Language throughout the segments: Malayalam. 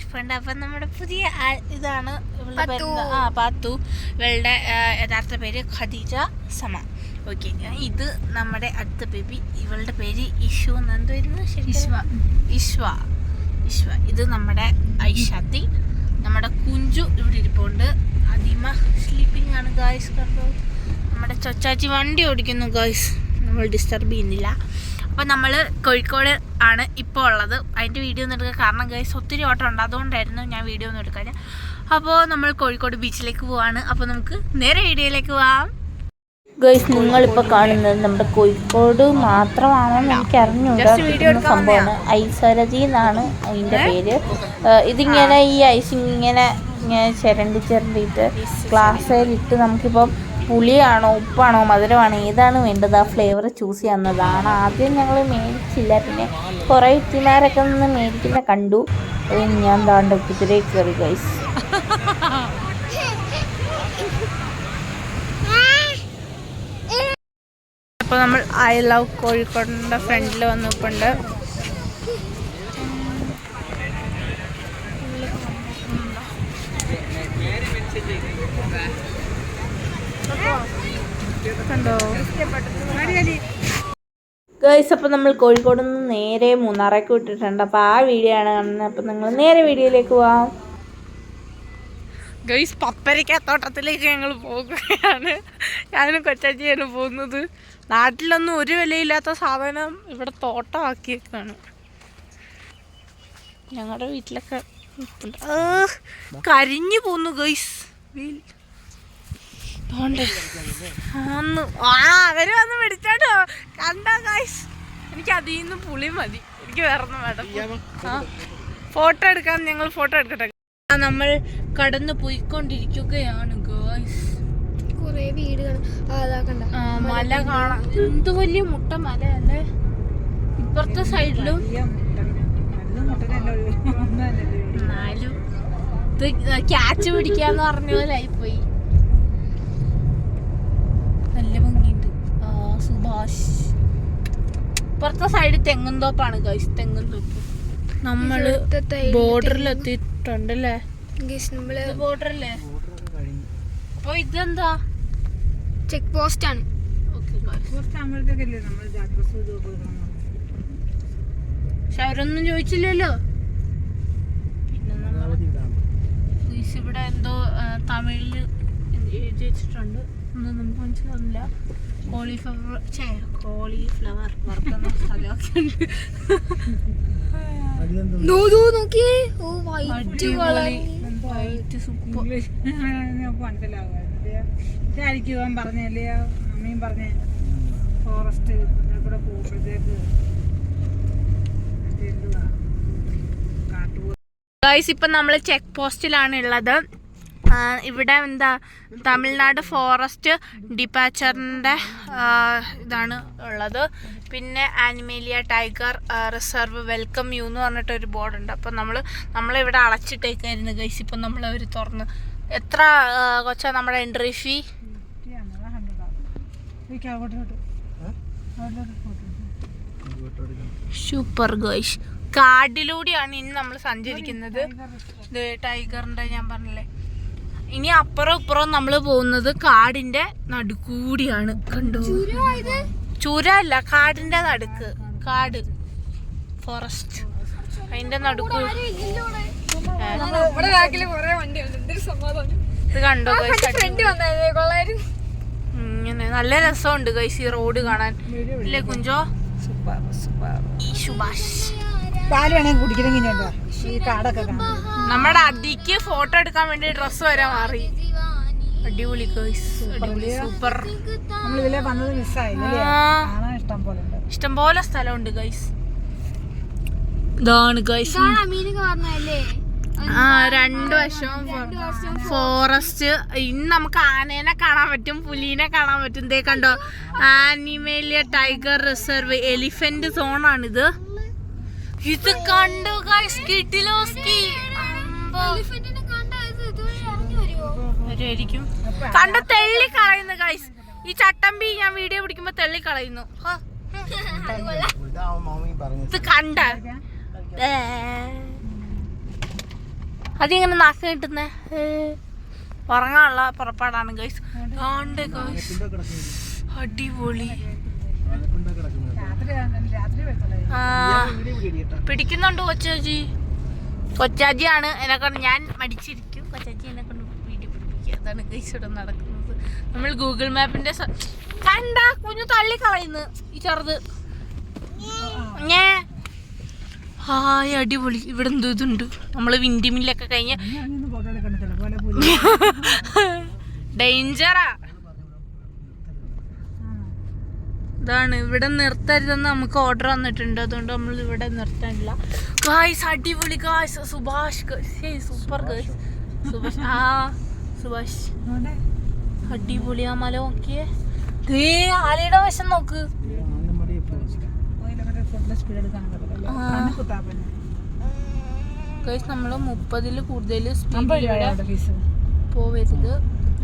ഇരിപ്പുണ്ട്. അപ്പം നമ്മുടെ പുതിയ ഇതാണ് ഇവളുടെ പേര് ആ പാത്തു. ഇവളുടെ യഥാർത്ഥ പേര് ഖദീജ സമ. ഓക്കെ ഇത് നമ്മുടെ അടുത്ത ബേബി ഇവളുടെ പേര് ഇഷു എന്നെന്തായിരുന്നു ഇഷ്വ. ഇഷ്വ. ഇഷ്വ. ഇത് നമ്മുടെ ഐഷാത്തി. നമ്മുടെ കുഞ്ചു ഇവിടെ ഇരിപ്പുണ്ട്. അതിമ സ്ലീപ്പിംഗ് ആണ് ഗായ്സ് കണ്ടോ? നമ്മുടെ ചൊച്ചാച്ചി വണ്ടി ഓടിക്കുന്നു ഗായ്സ് നമ്മൾ ഡിസ്റ്റർബ് ചെയ്യുന്നില്ല. അപ്പോൾ നമ്മൾ കോഴിക്കോട് ആണ് ഇപ്പോൾ ഉള്ളത്. അതിന്റെ വീഡിയോ ഒന്നും എടുക്കുക കാരണം ഗൈസ് ഒത്തിരി ഓട്ടം ഉണ്ട്. അതുകൊണ്ടായിരുന്നു ഞാൻ വീഡിയോ ഒന്നും എടുക്കാൻ. അപ്പോൾ നമ്മൾ കോഴിക്കോട് ബീച്ചിലേക്ക് പോവാണ്. അപ്പോൾ നമുക്ക് നേരെ വീഡിയോയിലേക്ക് പോവാം. ഗൈസ് നിങ്ങളിപ്പോൾ കാണുന്നത് നമ്മുടെ കോഴിക്കോട് മാത്രമാണെന്ന് എനിക്ക് അറിഞ്ഞു സംഭവമാണ് ഐസ്വരതി എന്നാണ് അതിന്റെ പേര്. ഇതിങ്ങനെ ഈ ഐസ് ഇങ്ങനെ ഇങ്ങനെ ചിരണ്ടി ചിരണ്ടിയിട്ട് ഗ്ലാസ്സിലിട്ട് നമുക്കിപ്പം പുളിയാണോ ഉപ്പാണോ മധുരമാണോ ഏതാണ് വേണ്ടത്? ആ ഫ്ലേവർ ചൂസ് ചെയ്യുന്നതാണ് ആദ്യം ഞങ്ങൾ മേടിച്ചില്ല. പിന്നെ കുറേ ഇത്തിമാരൊക്കെ നിന്ന് മേടിക്കുന്ന കണ്ടു. ഞാൻ താണ്ട് കുതിരയിൽ കയറി ഗൈസ് അപ്പോൾ നമ്മൾ ഐ ലവ് കോഴിക്കോടിന്റെ ഫ്രണ്ടിൽ വന്നിപ്പുണ്ട് കണ്ടോ? ഗൈസ് അപ്പോൾ നമ്മൾ കോഴിക്കോട് നിന്ന് നേരെ മൂന്നാറേക്ക് വിട്ടിട്ടുണ്ട്. അപ്പോൾ ആ വീഡിയോ ആണ് കാണുന്നത്. അപ്പോൾ നിങ്ങൾ നേരെ വീഡിയോയിലേക്ക് പോവാം ഗൈസ് പപ്പരിക്കാത്തോട്ടത്തിലേക്ക് ഞങ്ങൾ പോകുകയാണ്. ഞാനും കൊച്ചാച്ചിയാണ് പോകുന്നത്. നാട്ടിലൊന്നും ഒരു വിലയില്ലാത്ത സാധനം ഇവിടെ തോട്ടമാക്കിയേക്കാണ്. ഞങ്ങളുടെ വീട്ടിലൊക്കെ കരിഞ്ഞു കരിഞ്ഞു പോന്നു ഗൈസ് ആ അവർ വന്ന് പിടിച്ചോട്ടോ കണ്ടോ ഗൈസ് എനിക്ക് അതിൽ നിന്ന് പുളി മതി. എനിക്ക് വേറൊന്നും വേണ്ട. ആ. ഫോട്ടോ എടുക്കാൻ ഞങ്ങൾ ഫോട്ടോ എടുക്കട്ടെ. ആ, നമ്മൾ കടന്നു പോയിക്കൊണ്ടിരിക്കുകയാണ് ഗേൾസ് കൊറേ വീടുകൾ. മല കാണാം. എന്ത് വലിയ മുട്ട മല അല്ലേ? ഇപ്പുറത്തെ സൈഡിലും എന്നാലും ക്യാച്ച് പിടിക്കാന്ന് പറഞ്ഞ പോലെ ആയിപ്പോയി നല്ല ഭംഗിയുണ്ട് ആ സുഭാഷ്. പുറത്തെ സൈഡ് തെങ്ങും തോപ്പാണ് ഗൈസ് തെങ്ങും തോപ്പ്. നമ്മൾ ബോർഡറിൽ എത്തിയിട്ടുണ്ടല്ലേ? ഗീസ് നമ്മൾ ബോർഡറല്ലേ അപ്പൊ ഇതെന്താ? ചെക്ക് പോസ്റ്റ് ആണ്. ഓക്കെ പക്ഷെ അവരൊന്നും ചോദിച്ചില്ലല്ലോ. ഇവിടെ എന്തോ തമിഴിൽ തമിഴിൽ എഴുതി വെച്ചിട്ടുണ്ട്. ഒന്നും നമുക്ക് മനസ്സിലാവുന്നില്ല. കോളിഫ്ലവർ ചേ കോളിഫ്ലവർ വറുക്കുന്ന സ്ഥലമൊക്കെ ഉണ്ട്. നോക്കിയേ. ഓ വൈറ്റ് സൂപ്പർ പറഞ്ഞല്ലേ അമ്മയും പറഞ്ഞ ഫോറസ്റ്റ് കൂടെ പോകുമ്പോഴത്തേക്ക് ഗൈസ് ഇപ്പം നമ്മൾ ചെക്ക് പോസ്റ്റിലാണ് ഉള്ളത്. ഇവിടെ എന്താ തമിഴ്നാട് ഫോറസ്റ്റ് ഡിപ്പാച്ചറിന്റെ ഇതാണ് ഉള്ളത്. പിന്നെ Anamalai tiger reserve welcome you എന്ന് പറഞ്ഞിട്ടൊരു ബോർഡുണ്ട് അപ്പം നമ്മൾ നമ്മളിവിടെ അടച്ചിട്ടേക്കായിരുന്നു ഗൈസ് ഇപ്പം നമ്മൾ അവർ തുറന്ന്. എത്ര കൊച്ചാ നമ്മുടെ എൻട്രി ഫീ സൂപ്പർ ഗോയ്സ് കാടിലൂടെയാണ് ഇനി നമ്മൾ സഞ്ചരിക്കുന്നത്. ടൈഗറിന്റെ ഞാൻ പറഞ്ഞില്ലേ. ഇനി അപ്പുറം ഇപ്പുറം നമ്മൾ പോകുന്നത് കാടിന്റെ നടുക്കൂടിയാണ്. കണ്ടു? ചുര അല്ല കാടിന്റെ നടുക്ക്. കാട്. ഫോറസ്റ്റ് അതിന്റെ നടുക്ക്. ഇത് കണ്ടോ ഇങ്ങനെ നല്ല രസമുണ്ട് ഗൈസ് ഈ റോഡ് കാണാൻ. ഇല്ലേ കുഞ്ചോ? ഈ സുഭാഷ് പാൽ വേണമെങ്കിൽ കുടിക്കണമെങ്കിൽ ഈ കാടൊക്കെ കാണാം. നമ്മുടെ അതിക്ക് ഫോട്ടോ എടുക്കാൻ വേണ്ടി ഡ്രസ്സ് വരെ മാറി. അടിപൊളി സൂപ്പർ നമ്മൾ ഇതിലെ വന്നത് മിസ്സായി. കാണാൻ ഇഷ്ടം പോലെ ഉണ്ട്. ഇഷ്ടംപോലെ സ്ഥലമുണ്ട് ഗൈസ് ഇതാണ് ഗൈസ് ആ രണ്ടു വശവും ഫോറസ്റ്റ് ഇന്ന് നമുക്ക് ആനേനെ കാണാൻ പറ്റും പുലീനെ കാണാൻ പറ്റും. ദേ കണ്ടോ? ആനിമേലിയ ടൈഗർ റിസർവ് എലിഫന്റ് സോണാണിത് ആണിത്. ഇത് കണ്ടോ ഗൈസ് കിട്ടിലോസ്കി. എലിഫന്റിനെ കണ്ട തെള്ളി കളയുന്നു ഗൈസ് ഈ ചട്ടമ്പി ഞാൻ വീഡിയോ പിടിക്കുമ്പോ തെള്ളി കളയുന്നു. ഹ, ഇത് കണ്ട. അതിങ്ങനെ നാക്ക് കിട്ടുന്നേ ഉറങ്ങാനുള്ള പുറപ്പാടാണ് ഗൈസ് അടിപൊളി രാത്രി രാത്രി വെച്ചോളേ ആ പിടിക്കുന്നുണ്ട് കൊച്ചാജി. കൊച്ചാജിയാണ് എന്നെ കൊണ്ട് ഞാൻ മടിച്ചിരിക്കും. കൊച്ചാജി എന്നെ കൊണ്ട് വീഡിയോ പിടിപ്പിക്കുക. അതാണ് ഗൈസ് നടക്കുന്നത്. നമ്മൾ ഗൂഗിൾ മാപ്പിന്റെ കണ്ടാ കുഞ്ഞു തള്ളി കളയുന്നു. ഈ ചെറുത്. ഞേ. ഹായ് അടിപൊളി. ഇവിടെ എന്തോ ഇതുണ്ട്. നമ്മൾ വിൻഡിമില്ലൊക്കെ കഴിഞ്ഞ ഡേഞ്ചറാ ഇതാണ്. ഇവിടെ നിർത്തരുതെന്ന് നമുക്ക് ഓർഡർ വന്നിട്ടുണ്ട്. അതുകൊണ്ട് നമ്മൾ ഇവിടെ നിർത്താനില്ല ഗായ്സ് അടിപൊളി. Guys Subhash super guys Subhash ആ സുഭാഷ്. അടിപൊളി ആ മല നോക്കിയേ. ദേ ആലയുടെ വശം നോക്ക്. ഗായ്സ് നമ്മൾ മുപ്പതിൽ കൂടുതൽ സ്പീഡ് പോവരുത്.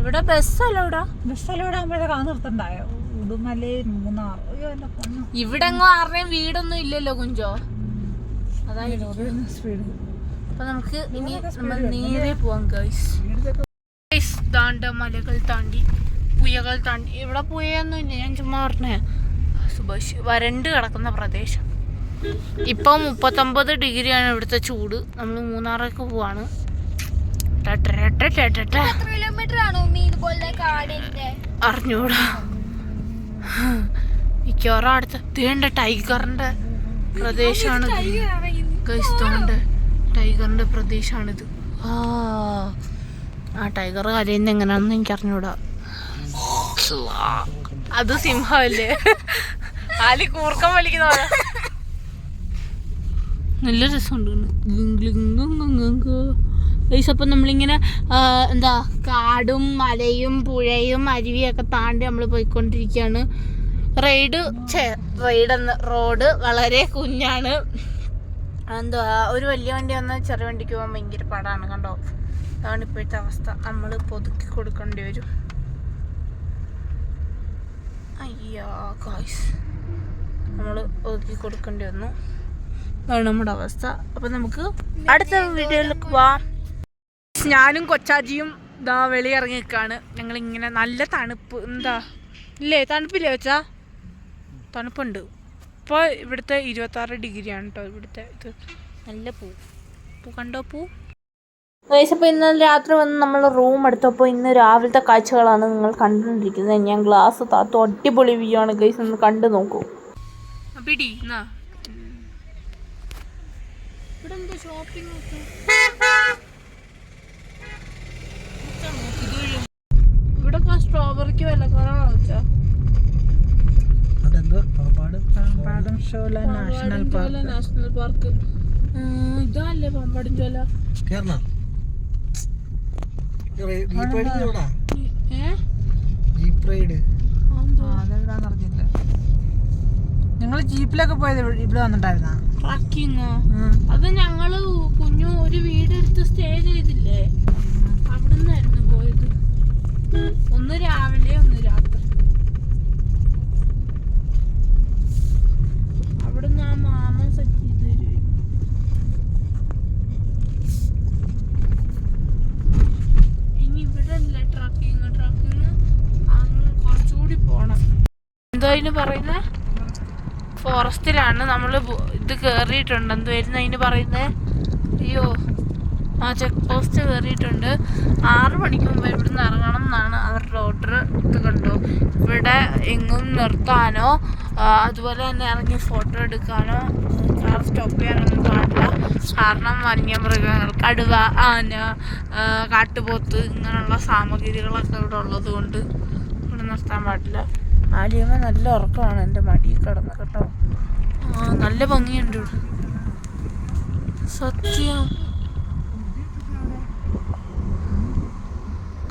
ഇവിടെ ബസ്സല്ല ഇവിടെ. ബസ് ആകുമ്പോഴത്തേക്ക് ആ നിർത്തണ്ടായോ? ഉടുമലേ മൂന്നാർ അയ്യോ എന്റെ പൊന്നു. ഇവിടെ എങ്ങോ ആരുടെയും വീടൊന്നും ഇല്ലല്ലോ കുഞ്ചോ. അതായത് സ്പീഡ് അപ്പൊ നമുക്ക് ഇനി നമ്മൾ നേരെ പോവാം ഗൈസ് ഗൈസ് താണ്ട മലകൾ താണ്ടി പുയകൾ താണ്ടി. ഇവിടെ പുയൊന്നും ഇല്ല ഞാൻ ചുമ്മാ പറഞ്ഞേ. സുഭാഷ് വരണ്ട് കിടക്കുന്ന പ്രദേശം. ഇപ്പൊ മുപ്പത്തൊമ്പത് ഡിഗ്രിയാണ് ഇവിടുത്തെ ചൂട്. നമ്മൾ മൂന്നാറൊക്കെ പോവാണ്. അറിഞ്ഞൂടാ. മിക്കവാറും അടുത്ത തേണ്ട ടൈഗറിന്റെ പ്രദേശമാണ് ഗൈസ് തോണ്ട ടൈഗറിന്റെ പ്രദേശമാണിത് ആ ടൈഗർ കരയുന്ന എങ്ങനെയാണെന്ന് എനിക്ക് അറിഞ്ഞൂടാ അത് സിംഹമല്ലേ? ആലി കൂർക്കം വലിക്കുന്ന നല്ല രസമുണ്ട്. ഗൈസ് അപ്പം നമ്മളിങ്ങനെ എന്താ കാടും മലയും പുഴയും അരുവിയൊക്കെ താണ്ടി നമ്മൾ പോയിക്കൊണ്ടിരിക്കുകയാണ്. റൈഡ് റൈഡ് എന്ന റോഡ് വളരെ കുഞ്ഞാണ്. എന്തുവാ ഒരു വലിയ വണ്ടി വന്നാൽ ചെറിയ വണ്ടിക്ക് പോകാൻ ഭയങ്കര പാടാണ് കണ്ടോ? അതാണ് ഇപ്പോഴത്തെ അവസ്ഥ. നമ്മൾ പൊതുക്കി കൊടുക്കേണ്ടി വരും. അയ്യോ കായ്സ് നമ്മൾ ഒതുക്കി കൊടുക്കേണ്ടി വന്നു. അതാണ് നമ്മുടെ അവസ്ഥ. അപ്പം നമുക്ക് അടുത്ത വീഡിയോയിലേക്ക് പോവാം. ഞാനും കൊച്ചാജിയും ഇതാ വെളി ഇറങ്ങി നിൽക്കാണ് ഞങ്ങൾ ഇങ്ങനെ നല്ല തണുപ്പ് എന്താ? ഇല്ലേ തണുപ്പില്ലേ വെച്ചാ തണുപ്പുണ്ട്. ഇപ്പോൾ ഇവിടുത്തെ ഇരുപത്താറ് ഡിഗ്രിയാണ് കേട്ടോ ഇവിടുത്തെ ഇത്. നല്ല പൂ. പൂ കണ്ടോ പൂ? അപ്പോൾ ഇന്നലെ രാത്രി വന്ന് നമ്മൾ റൂം എടുത്തപ്പോൾ ഇന്ന് രാവിലത്തെ കാഴ്ചകളാണ് നിങ്ങൾ കണ്ടുകൊണ്ടിരിക്കുന്നത്. ഞാൻ ഗ്ലാസ് താത്തു അടിപൊളി വ്യൂ ആണ്. ഗൈസ് ഒന്ന് കണ്ടു നോക്കൂ. ഇവിടെ ഷോപ്പിംഗ് ഇവിടെ സ്ട്രോബെറിക്ക് വല്ല കുറവാണോ വെച്ചാ പാടം Shola national park. National park. ഇതല്ലേ പാമ്പാടും ചോല അറിഞ്ഞില്ല. നിങ്ങൾ ജീപ്പിലൊക്കെ പോയത് ഇവിടെ- വന്നിട്ടായിരുന്നാ. ട്രക്കിങ്ങോ അത് ഞങ്ങൾ കുഞ്ഞു ഒരു വീടെടുത്ത് സ്റ്റേ ചെയ്തില്ലേ അവിടുന്നായിരുന്നു പോയത് ഒന്ന് രാവിലെ ഒന്ന് രാത്രി അവിടുന്ന് ആ മാമൻ സെറ്റ് ചെയ്ത് തരുമായിരുന്നു ഇനി ഇവിടെ അല്ലേ ട്രക്കിങ് ട്രക്കിങ് അങ്ങ് കുറച്ചുകൂടി പോണം എന്തോ അതിന് പറയുന്നത് ഫോറസ്റ്റിലാണ് നമ്മൾ ഇത് കയറിയിട്ടുണ്ട് എന്തുവായിരുന്നു അതിന് പറയുന്നത് അയ്യോ ആ ചെക്ക് പോസ്റ്റ് കയറിയിട്ടുണ്ട് ആറ് മണിക്ക് മുമ്പ് ഇവിടെ നിന്ന് ഇറങ്ങണം എന്നാണ് അവരുടെ ഓർഡർ ഇത് കണ്ടു. ഇവിടെ എങ്ങും നിർത്താനോ അതുപോലെ തന്നെ ഇറങ്ങി ഫോട്ടോ എടുക്കാനോ കാർ സ്റ്റോപ്പ് ചെയ്യാനൊന്നും പാടില്ല. കാരണം വന്യമൃഗങ്ങൾ കടുവ ആന കാട്ടുപോത്ത് ഇങ്ങനെയുള്ള സാമഗ്രികളൊക്കെ ഇവിടെ ഉള്ളത് കൊണ്ട് ഇവിടെ നിർത്താൻ പാടില്ല. ആലിയമ്മ നല്ല ഉറക്കമാണ് എന്റെ മടിയിൽ കിടന്ന് കേട്ടോ. ആ നല്ല ഭംഗിയുണ്ട് ഇവിടെ. സത്യം.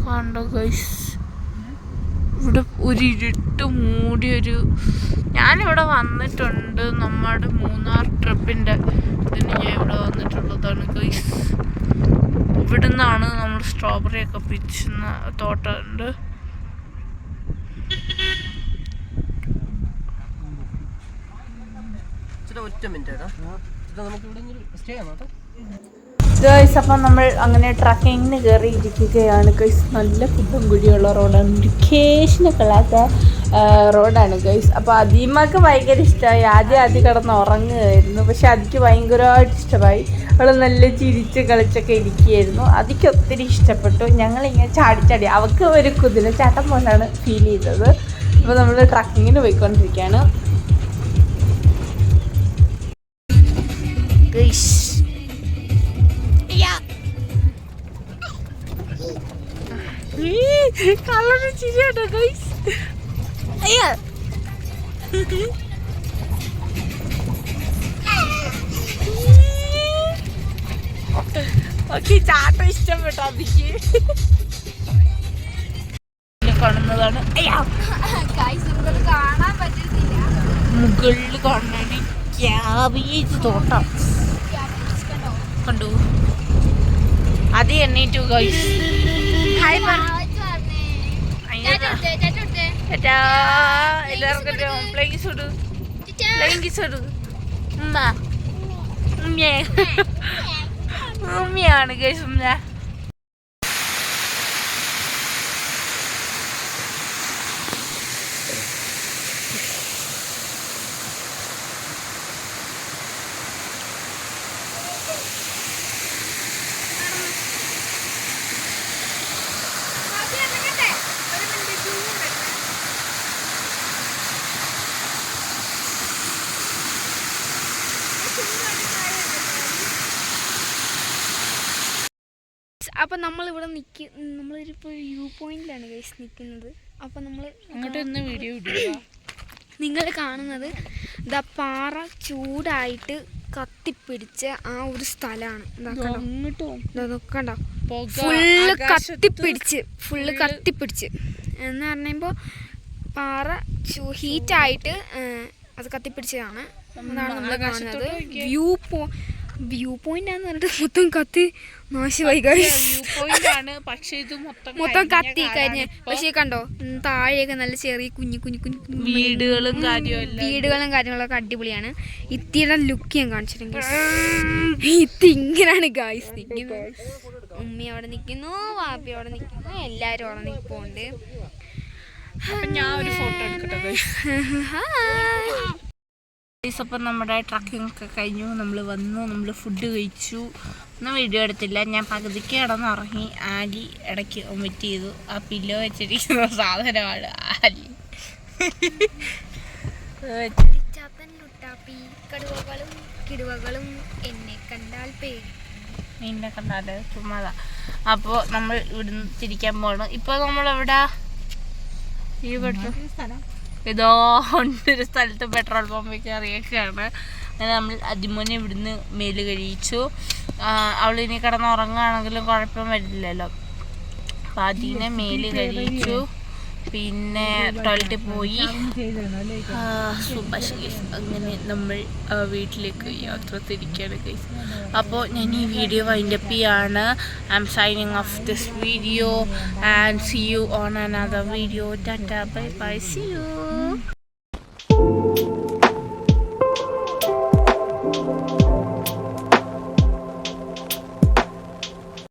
കണ്ടോ ഗൈസ് ഇവിടെ ഒരു ഇരുട്ട് മൂടിയൊരു ഞാനിവിടെ വന്നിട്ടുണ്ട് നമ്മുടെ മൂന്നാർ ട്രിപ്പിന്റെ ഇതിന് ഞാൻ ഇവിടെ വന്നിട്ടുള്ളതാണ് ഗൈസ് ഇവിടുന്നാണ് നമ്മൾ സ്ട്രോബെറി ഒക്കെ പിച്ചുന്ന തോട്ടമുണ്ട് സ്റ്റേ അപ്പം നമ്മൾ അങ്ങനെ ട്രക്കിങ്ങിന് കയറി ഇരിക്കുകയാണ് ഗേൾസ് നല്ല ഫുഡും കുടിയുള്ള റോഡാണ് ലൊക്കേഷനൊക്കെ ഇല്ലാത്ത റോഡാണ് ഗേൾസ് അപ്പോൾ അദീമക്ക് ഭയങ്കര ഇഷ്ടമായി ആദ്യം ആദ്യം കിടന്ന് ഉറങ്ങുകയായിരുന്നു. പക്ഷെ അതിക്ക് ഭയങ്കരമായിട്ട് ഇഷ്ടമായി. അവൾ നല്ല ചിരിച്ച് കളിച്ചൊക്കെ ഇരിക്കുകയായിരുന്നു. അതിക്ക് ഒത്തിരി ഇഷ്ടപ്പെട്ടു. ഞങ്ങളിങ്ങനെ ചാടി ചാടി. അവൾക്ക് ഒരു കുതിരച്ചാട്ടം പോലാണ് ഫീൽ ചെയ്തത്. അപ്പോൾ നമ്മൾ ട്രക്കിങ്ങിന് പോയിക്കൊണ്ടിരിക്കുകയാണ്. ഗേൾസ് കളറ് ചിരിയാണ് ഗൈസ്. അയ്യ ഓക്കെ ചാട്ട ഇഷ്ടപ്പെട്ടോ അതിക്ക് കാണുന്നതാണ്. കാണാൻ പറ്റുന്നില്ല മുകളിൽ കാണാൻ ക്യാബേജ് തോട്ടം. കണ്ടു. അത് എണ്ണീറ്റു ഗോയ്സ് ഹായ് എല്ലാവർക്കും പ്ലേയിങ് സുഡു പ്ലേയിങ് സുഡു ഉമ്മ. ഉമ്മയെ. ഉമ്മയാണ് ഗൈസ് ഉമ്മ അപ്പം നമ്മളിവിടെ നിൽക്ക നമ്മളിപ്പോൾ വ്യൂ പോയിന്റിലാണ് ഗൈസ് നിൽക്കുന്നത് അപ്പം നമ്മൾ അങ്ങോട്ട് വീഡിയോ നിങ്ങൾ കാണുന്നത് ദ പാറ ചൂടായിട്ട് കത്തിപ്പിടിച്ച ആ ഒരു സ്ഥലമാണ് കണ്ടോ? ഫുള്ള് കത്തിപ്പിടിച്ച് ഫുള്ള് കത്തിപ്പിടിച്ച്. എന്ന് പറയുമ്പോൾ പാറ ഹീറ്റായിട്ട് അത് കത്തിപ്പിടിച്ചതാണ്. അതാണ് നമ്മൾ കാണുന്നത്. വ്യൂ പോ വ്യൂ പോയിന്റ് ആണെന്ന് പറഞ്ഞിട്ട് മൊത്തം കത്തി നാശമായി പക്ഷേ ഇത് മൊത്തം മൊത്തം കത്തി കഴിഞ്ഞ്. പക്ഷേ കണ്ടോ? താഴെയൊക്കെ നല്ല ചെറിയ കുഞ്ഞു കുഞ്ഞു കുഞ്ഞു വീടുകളും വീടുകളും കാര്യങ്ങളൊക്കെ അടിപൊളിയാണ്. ഇത്തിയുടെ ലുക്ക് ഞാൻ കാണിച്ചിട്ടുണ്ട് ഇത്തി ഇങ്ങനെയാണ് ഗായ്സ് നിൽക്കുന്നത് ഉമ്മി അവിടെ നിൽക്കുന്നു വാപ്പി അവിടെ നിൽക്കുന്നു എല്ലാവരും അവിടെ നിൽപ്പുണ്ട്. അപ്പൊ ഞാൻ ഒരു ഫോട്ടോ എടുക്കട്ടെ അപ്പം നമ്മുടെ ട്രക്കിംഗ് ഒക്കെ കഴിഞ്ഞു. നമ്മൾ വന്നു. നമ്മൾ ഫുഡ് കഴിച്ചു. ഒന്നും വീഡിയോ എടുത്തില്ല. ഞാൻ പകുതിക്ക് കിടന്നുറങ്ങി. ആലി ഇടയ്ക്ക് ഒമിറ്റ് ചെയ്തു. ആ പില്ലോ വെച്ചിരിക്കുന്ന സാധനമാണ് ആലി. ചാത്തൻ ലുട്ടാപ്പി കടുവകളും കിടുവകളും എന്നെ കണ്ടാൽ പേടി. മീനിനെ കണ്ടാൽ ചുമ്മാതാ. അപ്പോൾ നമ്മൾ ഇവിടുന്ന് തിരിക്കാൻ പോകണം ഇപ്പോൾ നമ്മളെവിടാ? ഈ പെട്രോൾ ഇതോ ഒരു സ്ഥലത്ത് പെട്രോൾ പമ്പ് കയറിയൊക്കെയാണ്. അങ്ങനെ നമ്മൾ അതിമോനെ ഇവിടുന്ന് മേൽ കഴിയിച്ചു ഇനി കിടന്ന് ഉറങ്ങുകയാണെങ്കിലും കുഴപ്പം വരില്ലല്ലോ. അപ്പം അതിനെ മേൽ കഴിയിച്ചു പിന്നെ ടോയ്ലറ്റിൽ പോയി. സുഭാഷ് അങ്ങനെ നമ്മൾ വീട്ടിലേക്ക് യാത്ര തിരിക്കുകയാണ് ഗൈസ് അപ്പോൾ ഞാൻ ഈ വീഡിയോ വൈൻഡ് അപ്പ് ചെയ്യാണ്. I'm signing off this video and see you on another video tata bye bye see you